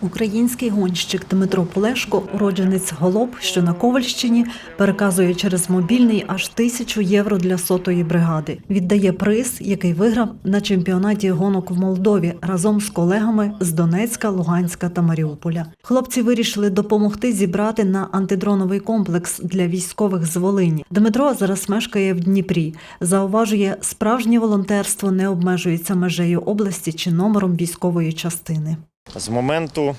Український гонщик Дмитро Полешко, уродженець Голоб, що на Ковальщині, переказує через мобільний аж тисячу євро для сотої бригади. Віддає приз, який виграв на чемпіонаті гонок в Молдові разом з колегами з Донецька, Луганська та Маріуполя. Хлопці вирішили допомогти зібрати на антидроновий комплекс для військових з Волині. Дмитро зараз мешкає в Дніпрі. Зауважує, справжнє волонтерство не обмежується межею області чи номером військової частини. З моменту,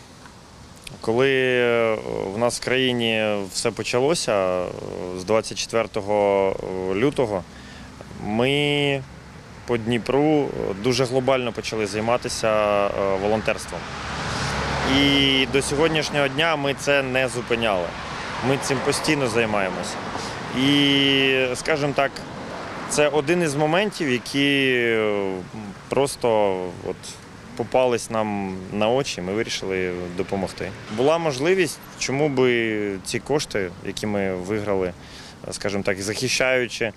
коли е, в нас в країні все почалося, е, з 24 лютого, ми по Дніпру дуже глобально почали займатися е, волонтерством. І до сьогоднішнього дня ми це не зупиняли. Ми цим постійно займаємося. І, скажімо так, це один із моментів, які е, просто от, попались нам на очі, ми вирішили допомогти. Була можливість, чому би ці кошти, які ми виграли, скажімо так, захищаючи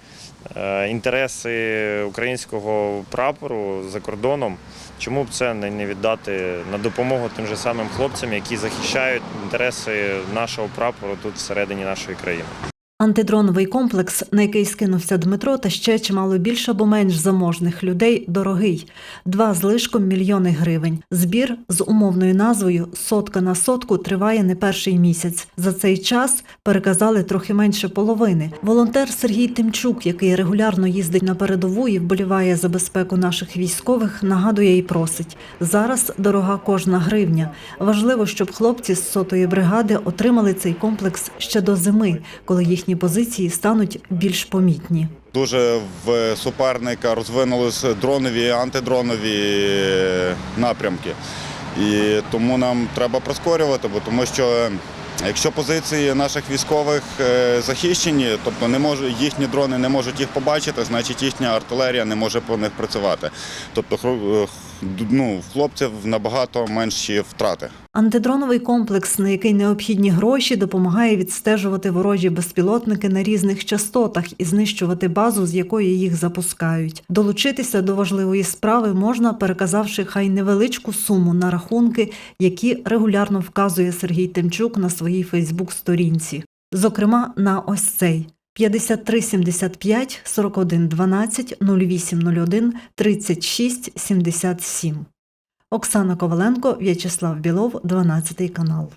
е, інтереси українського прапору за кордоном, чому б це не не віддати на допомогу тим же самим хлопцям, які захищають інтереси нашого прапору тут всередині нашої країни. Антидроновий комплекс, на який скинувся Дмитро, та ще чимало більше або менш заможних людей, дорогий. Два з лишком мільйони гривень. Збір з умовною назвою Сотка на сотку триває не перший місяць. За цей час переказали трохи менше половини. Волонтер Сергій Тимчук, який регулярно їздить на передову і вболіває за безпеку наших військових, нагадує і просить: зараз дорога кожна гривня. Важливо, щоб хлопці з сотої бригади отримали цей комплекс ще до зими, коли їхні позиції стануть більш помітні. Дуже в суперника розвинулися дронові, антидронові напрямки. І тому нам треба прискорювати, бо тому що якщо позиції наших військових е, захищені, тобто не може, їхні дрони не можуть їх побачити, значить їхня артилерія не може по них працювати. Тобто е, ну, в хлопців набагато менші втрати. Антидроновий комплекс, на який необхідні гроші, допомагає відстежувати ворожі безпілотники на різних частотах і знищувати базу, з якої їх запускають. Долучитися до важливої справи можна, переказавши хай невеличку суму на рахунки, які регулярно вказує Сергій Тимчук на своїй Фейсбук-сторінці. Зокрема, на ось цей 53 75 41 12 08 01 36 77. Оксана Коваленко, В'ячеслав Білов, 12 канал.